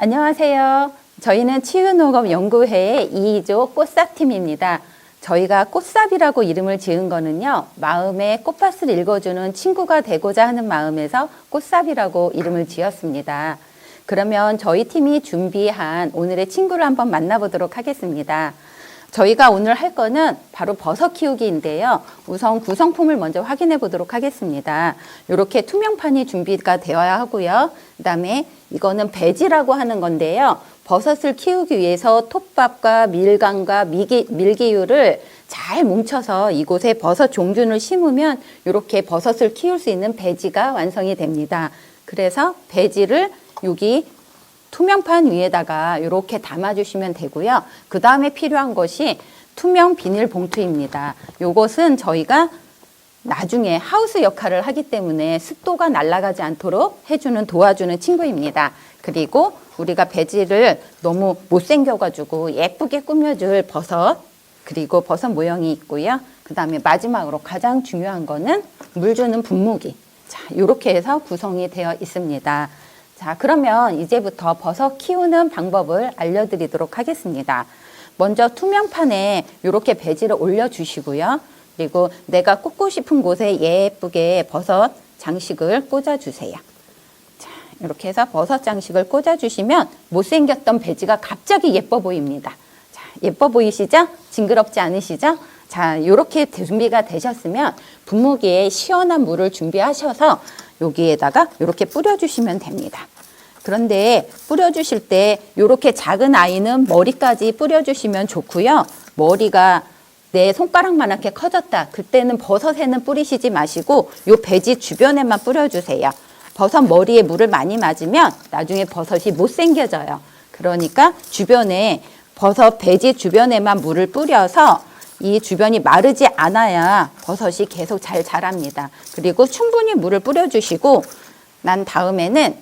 안녕하세요. 저희는 치유농업 연구회의 2조 꽃삽팀입니다. 저희가 꽃삽이라고 이름을 지은 거는요, 마음에 꽃밭을 읽어주는 친구가 되고자 하는 마음에서 꽃삽이라고 이름을 지었습니다. 그러면 저희 팀이 준비한 오늘의 친구를 한번 만나보도록 하겠습니다. 저희가 오늘 할 거는 바로 버섯 키우기인데요. 우선 구성품을 먼저 확인해 보도록 하겠습니다. 이렇게 투명판이 준비가 되어야 하고요. 그 다음에 이거는 배지라고 하는 건데요. 버섯을 키우기 위해서 톱밥과 미기, 밀기유를 잘 뭉쳐서 이곳에 버섯 종균을 심으면 이렇게 버섯을 키울 수 있는 배지가 완성이 됩니다. 그래서 배지를 여기 투명판 위에다가 이렇게 담아주시면 되고요. 그 다음에 필요한 것이 투명 비닐 봉투입니다. 요것은 저희가 나중에 하우스 역할을 하기 때문에 습도가 날아가지 않도록 해주는 도와주는 친구입니다. 그리고 우리가 배지를 너무 못생겨가지고 예쁘게 꾸며줄 버섯 그리고 버섯 모형이 있고요. 그 다음에 마지막으로 가장 중요한 거는 물 주는 분무기. 자, 이렇게 해서 구성이 되어 있습니다. 자, 그러면 이제부터 버섯 키우는 방법을 알려드리도록 하겠습니다. 먼저 투명판에 이렇게 배지를 올려주시고요. 그리고 내가 꽂고 싶은 곳에 예쁘게 버섯 장식을 꽂아주세요. 자, 이렇게 해서 버섯 장식을 꽂아주시면 못생겼던 배지가 갑자기 예뻐 보입니다. 자, 예뻐 보이시죠? 징그럽지 않으시죠? 자, 이렇게 준비가 되셨으면 분무기에 시원한 물을 준비하셔서 여기에다가 이렇게 뿌려주시면 됩니다. 그런데 뿌려주실 때 이렇게 작은 아이는 머리까지 뿌려주시면 좋고요. 머리가 내 손가락만하게 커졌다. 그때는 버섯에는 뿌리시지 마시고 요 배지 주변에만 뿌려주세요. 버섯 머리에 물을 많이 맞으면 나중에 버섯이 못생겨져요. 그러니까 주변에 버섯 배지 주변에만 물을 뿌려서 이 주변이 마르지 않아야 버섯이 계속 잘 자랍니다. 그리고 충분히 물을 뿌려주시고 난 다음에는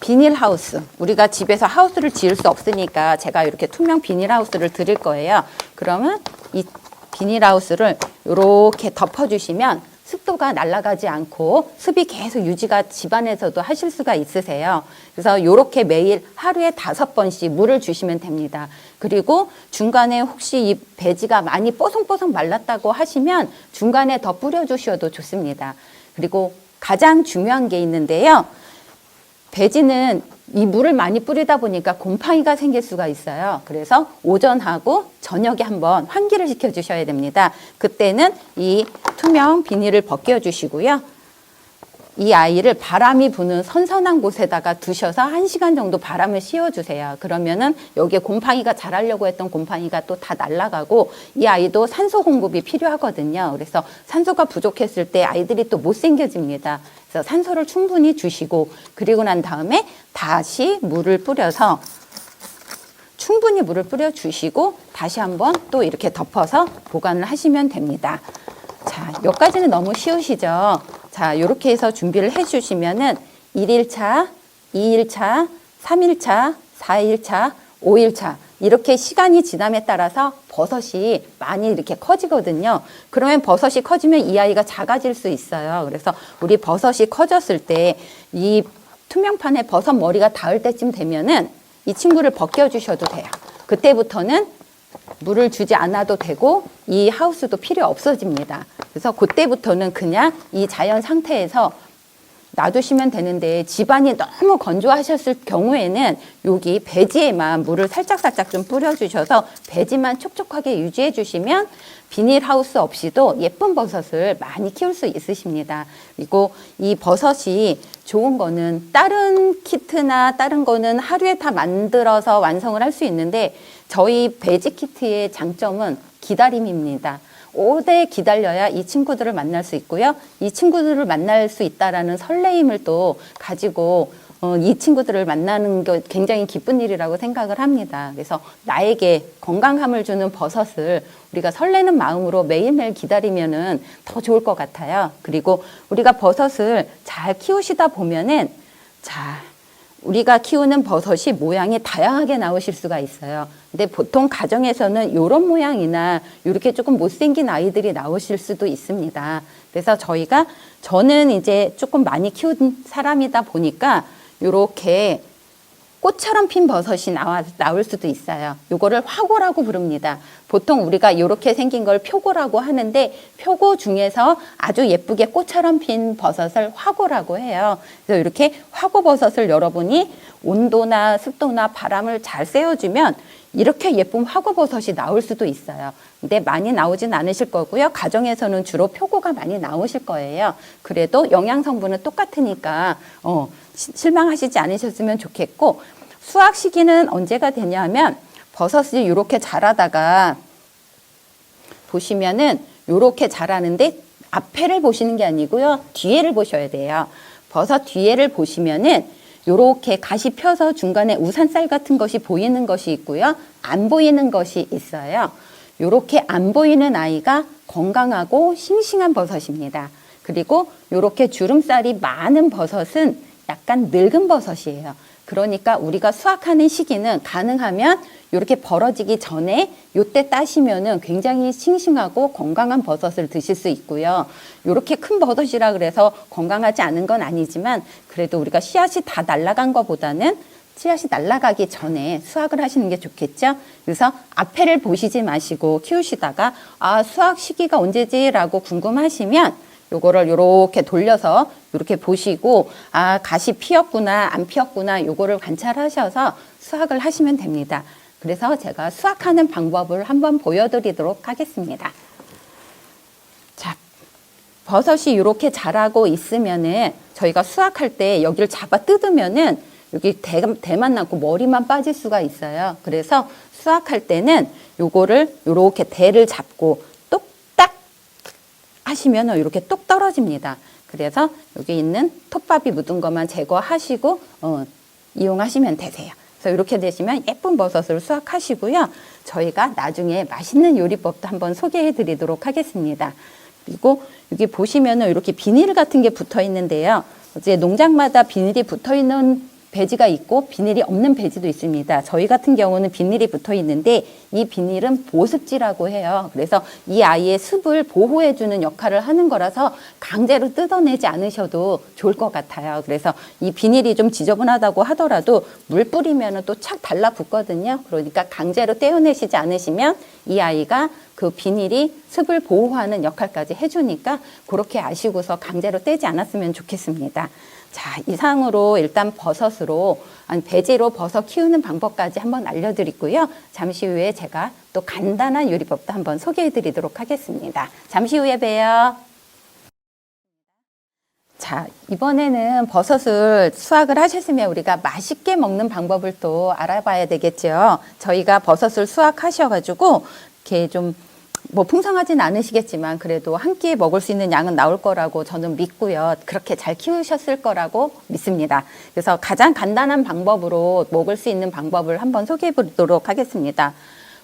비닐하우스. 우리가 집에서 하우스를 지을 수 없으니까 제가 이렇게 투명 비닐하우스를 드릴 거예요. 그러면 이 비닐하우스를 이렇게 덮어주시면 습도가 날아가지 않고 습이 계속 유지가 집안에서도 하실 수가 있으세요. 그래서 이렇게 매일 하루에 다섯 번씩 물을 주시면 됩니다. 그리고 중간에 혹시 이 배지가 많이 뽀송뽀송 말랐다고 하시면 중간에 더 뿌려주셔도 좋습니다. 그리고 가장 중요한 게 있는데요. 배지는 이 물을 많이 뿌리다 보니까 곰팡이가 생길 수가 있어요. 그래서 오전하고 저녁에 한번 환기를 시켜 주셔야 됩니다. 그때는 이 투명 비닐을 벗겨 주시고요. 이 아이를 바람이 부는 선선한 곳에다가 두셔서 한시간 정도 바람을 씌워 주세요. 그러면은 여기에 곰팡이가 자라려고 했던 곰팡이가 또 다 날아가고 이 아이도 산소 공급이 필요하거든요. 그래서 산소가 부족했을 때 아이들이 또 못생겨집니다. 그래서 산소를 충분히 주시고 그리고 난 다음에 다시 물을 뿌려서 충분히 물을 뿌려 주시고 다시 한번 또 이렇게 덮어서 보관을 하시면 됩니다. 자, 여기까지는 너무 쉬우시죠? 자, 이렇게 해서 준비를 해 주시면은 1일차, 2일차, 3일차, 4일차, 5일차 이렇게 시간이 지남에 따라서 버섯이 많이 이렇게 커지거든요. 그러면 버섯이 커지면 이 아이가 작아질 수 있어요. 그래서 우리 버섯이 커졌을 때 이 투명판에 버섯 머리가 닿을 때쯤 되면은 이 친구를 벗겨 주셔도 돼요. 그때부터는 물을 주지 않아도 되고 이 하우스도 필요 없어집니다. 그래서 그때부터는 그냥 이 자연 상태에서 놔두시면 되는데 집안이 너무 건조하셨을 경우에는 여기 배지에만 물을 살짝살짝 좀 뿌려주셔서 배지만 촉촉하게 유지해 주시면 비닐하우스 없이도 예쁜 버섯을 많이 키울 수 있으십니다. 그리고 이 버섯이 좋은 거는 다른 키트나 다른 거는 하루에 다 만들어서 완성을 할 수 있는데 저희 배지 키트의 장점은 기다림입니다. 오래 기다려야 이 친구들을 만날 수 있고요. 이 친구들을 만날 수 있다라는 설레임을 또 가지고 어, 이 친구들을 만나는 게 굉장히 기쁜 일이라고 생각을 합니다. 그래서 나에게 건강함을 주는 버섯을 우리가 설레는 마음으로 매일매일 기다리면은 더 좋을 것 같아요. 그리고 우리가 버섯을 잘 키우시다 보면은 자, 우리가 키우는 버섯이 모양이 다양하게 나오실 수가 있어요. 근데 보통 가정에서는 이런 모양이나 이렇게 조금 못생긴 아이들이 나오실 수도 있습니다. 그래서 저희가 저는 이제 조금 많이 키운 사람이다 보니까 이렇게 꽃처럼 핀 버섯이 나와, 나올 수도 있어요. 요거를 화고라고 부릅니다. 보통 우리가 이렇게 생긴 걸 표고라고 하는데 표고 중에서 아주 예쁘게 꽃처럼 핀 버섯을 화고라고 해요. 그래서 이렇게 화고 버섯을 여러분이 온도나 습도나 바람을 잘 쐬어주면 이렇게 예쁜 화고버섯이 나올 수도 있어요. 근데 많이 나오진 않으실 거고요. 가정에서는 주로 표고가 많이 나오실 거예요. 그래도 영양 성분은 똑같으니까 어, 시- 실망하시지 않으셨으면 좋겠고 수확 시기는 언제가 되냐면 버섯이 이렇게 자라다가 보시면은 요렇게 자라는데 앞에를 보시는 게 아니고요. 뒤에를 보셔야 돼요. 버섯 뒤에를 보시면은 요렇게 가시 펴서 중간에 우산살 같은 것이 보이는 것이 있고요. 안 보이는 것이 있어요. 요렇게 안 보이는 아이가 건강하고 싱싱한 버섯입니다. 그리고 요렇게 주름살이 많은 버섯은 약간 늙은 버섯이에요. 그러니까 우리가 수확하는 시기는 가능하면 이렇게 벌어지기 전에 요때 따시면은 굉장히 싱싱하고 건강한 버섯을 드실 수 있고요. 이렇게 큰 버섯이라 그래서 건강하지 않은 건 아니지만 그래도 우리가 씨앗이 다 날아간 것보다는 씨앗이 날아가기 전에 수확을 하시는 게 좋겠죠. 그래서 앞에를 보시지 마시고 키우시다가 아 수확 시기가 언제지라고 궁금하시면 요거를 요렇게 돌려서 이렇게 보시고 아 가시 피었구나 안 피었구나 요거를 관찰하셔서 수확을 하시면 됩니다. 그래서 제가 수확하는 방법을 한번 보여드리도록 하겠습니다. 자, 버섯이 이렇게 자라고 있으면은 저희가 수확할 때 여기를 잡아 뜯으면은 여기 대, 대만 남고 머리만 빠질 수가 있어요. 그래서 수확할 때는 요거를 요렇게 대를 잡고 하시면 이렇게 똑 떨어집니다. 그래서 여기 있는 톱밥이 묻은 것만 제거하시고 어, 이용하시면 되세요. 그래서 이렇게 되시면 예쁜 버섯을 수확하시고요. 저희가 나중에 맛있는 요리법도 한번 소개해 드리도록 하겠습니다. 그리고 여기 보시면은 이렇게 비닐 같은 게 붙어 있는데요. 이제 농장마다 비닐이 붙어 있는 배지가 있고 비닐이 없는 배지도 있습니다. 저희 같은 경우는 비닐이 붙어 있는데 이 비닐은 보습지라고 해요. 그래서 이 아이의 습을 보호해 주는 역할을 하는 거라서 강제로 뜯어내지 않으셔도 좋을 것 같아요. 그래서 이 비닐이 좀 지저분하다고 하더라도 물 뿌리면 또 착 달라붙거든요. 그러니까 강제로 떼어내시지 않으시면 이 아이가 그 비닐이 습을 보호하는 역할까지 해주니까 그렇게 아시고서 강제로 떼지 않았으면 좋겠습니다. 자, 이상으로 일단 버섯으로, 아니, 배지로 버섯 키우는 방법까지 한번 알려드리고요. 잠시 후에 제가 또 간단한 요리법도 한번 소개해 드리도록 하겠습니다. 잠시 후에 봬요. 자, 이번에는 버섯을 수확을 하셨으면 우리가 맛있게 먹는 방법을 또 알아봐야 되겠죠. 저희가 버섯을 수확하셔가지고, 이렇게 좀, 뭐 풍성하진 않으시겠지만 그래도 한 끼에 먹을 수 있는 양은 나올 거라고 저는 믿고요. 그렇게 잘 키우셨을 거라고 믿습니다. 그래서 가장 간단한 방법으로 먹을 수 있는 방법을 한번 소개해 보도록 하겠습니다.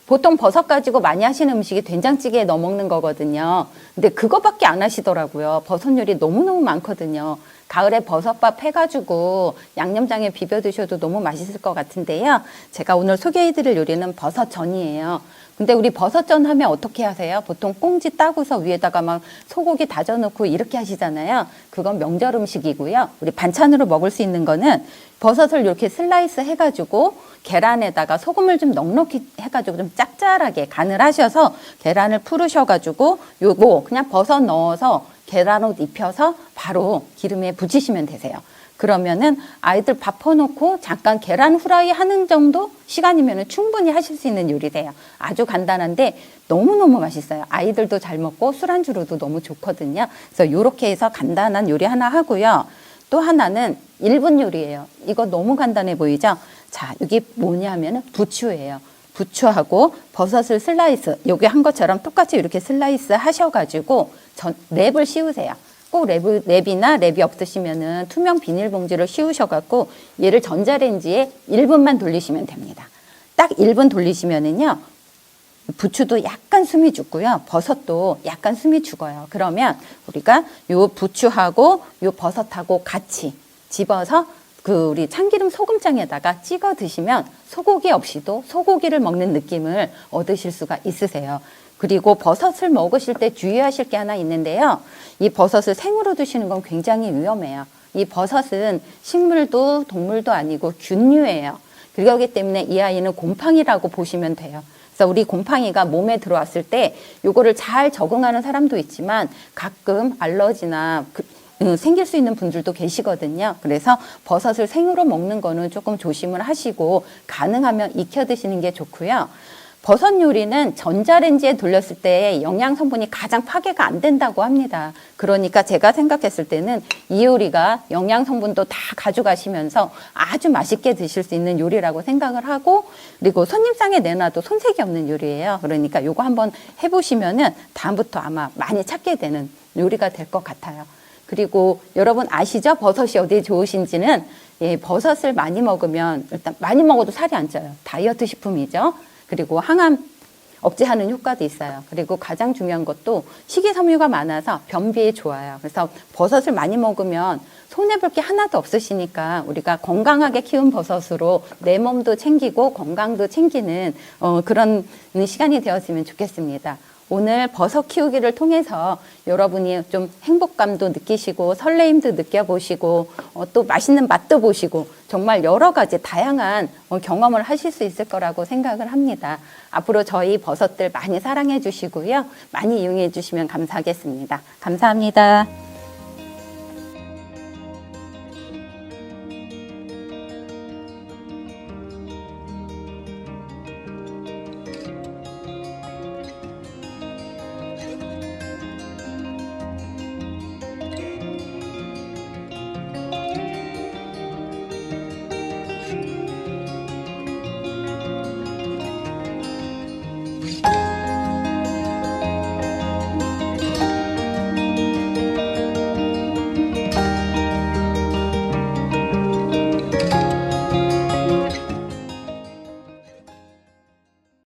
보통 버섯 가지고 많이 하시는 음식이 된장찌개에 넣어 먹는 거거든요. 근데 그거밖에 안 하시더라고요. 버섯 요리 너무너무 많거든요. 가을에 버섯밥 해가지고 양념장에 비벼 드셔도 너무 맛있을 것 같은데요. 제가 오늘 소개해 드릴 요리는 버섯전이에요. 근데 우리 버섯전 하면 어떻게 하세요? 보통 꽁지 따고서 위에다가 막 소고기 다져놓고 이렇게 하시잖아요. 그건 명절 음식이고요. 우리 반찬으로 먹을 수 있는 거는 버섯을 이렇게 슬라이스 해가지고 계란에다가 소금을 좀 넉넉히 해가지고 좀 짭짤하게 간을 하셔서 계란을 풀으셔가지고 요거 그냥 버섯 넣어서 계란옷 입혀서 바로 기름에 부치시면 되세요. 그러면은 아이들 밥 퍼놓고 잠깐 계란 후라이 하는 정도 시간이면 충분히 하실 수 있는 요리세요. 아주 간단한데 너무너무 맛있어요. 아이들도 잘 먹고 술안주로도 너무 좋거든요. 그래서 이렇게 해서 간단한 요리 하나 하고요. 또 하나는 일본 요리예요. 이거 너무 간단해 보이죠? 자, 여기 뭐냐면은 부추예요. 부추하고 버섯을 슬라이스, 여기 한 것처럼 똑같이 이렇게 슬라이스 하셔가지고 전 랩을 씌우세요. 꼭 랩, 랩이나 랩이 없으시면은 투명 비닐봉지를 씌우셔갖고 얘를 전자레인지에 1분만 돌리시면 됩니다. 딱 1분 돌리시면은요, 부추도 약간 숨이 죽고요. 버섯도 약간 숨이 죽어요. 그러면 우리가 요 부추하고 요 버섯하고 같이 집어서 그 우리 참기름 소금장에다가 찍어 드시면 소고기 없이도 소고기를 먹는 느낌을 얻으실 수가 있으세요. 그리고 버섯을 먹으실 때 주의하실 게 하나 있는데요. 이 버섯을 생으로 드시는 건 굉장히 위험해요. 이 버섯은 식물도 동물도 아니고 균류예요. 그러기 때문에 이 아이는 곰팡이라고 보시면 돼요. 그래서 우리 곰팡이가 몸에 들어왔을 때 요거를 잘 적응하는 사람도 있지만 가끔 알러지나 그, 음, 생길 수 있는 분들도 계시거든요. 그래서 버섯을 생으로 먹는 거는 조금 조심을 하시고 가능하면 익혀 드시는 게 좋고요. 버섯 요리는 전자레인지에 돌렸을 때 영양 성분이 가장 파괴가 안 된다고 합니다. 그러니까 제가 생각했을 때는 이 요리가 영양 성분도 다 가져가시면서 아주 맛있게 드실 수 있는 요리라고 생각을 하고 그리고 손님상에 내놔도 손색이 없는 요리예요. 그러니까 요거 한번 해보시면은 다음부터 아마 많이 찾게 되는 요리가 될 것 같아요. 그리고 여러분 아시죠? 버섯이 어디에 좋으신지는 예, 버섯을 많이 먹으면 일단 많이 먹어도 살이 안 쪄요. 다이어트 식품이죠. 그리고 항암 억제하는 효과도 있어요. 그리고 가장 중요한 것도 식이섬유가 많아서 변비에 좋아요. 그래서 버섯을 많이 먹으면 손해볼 게 하나도 없으시니까 우리가 건강하게 키운 버섯으로 내 몸도 챙기고 건강도 챙기는 어, 그런 시간이 되었으면 좋겠습니다. 오늘 버섯 키우기를 통해서 여러분이 좀 행복감도 느끼시고 설레임도 느껴보시고 어, 또 맛있는 맛도 보시고 정말 여러 가지 다양한 어, 경험을 하실 수 있을 거라고 생각을 합니다. 앞으로 저희 버섯들 많이 사랑해 주시고요. 많이 이용해 주시면 감사하겠습니다. 감사합니다.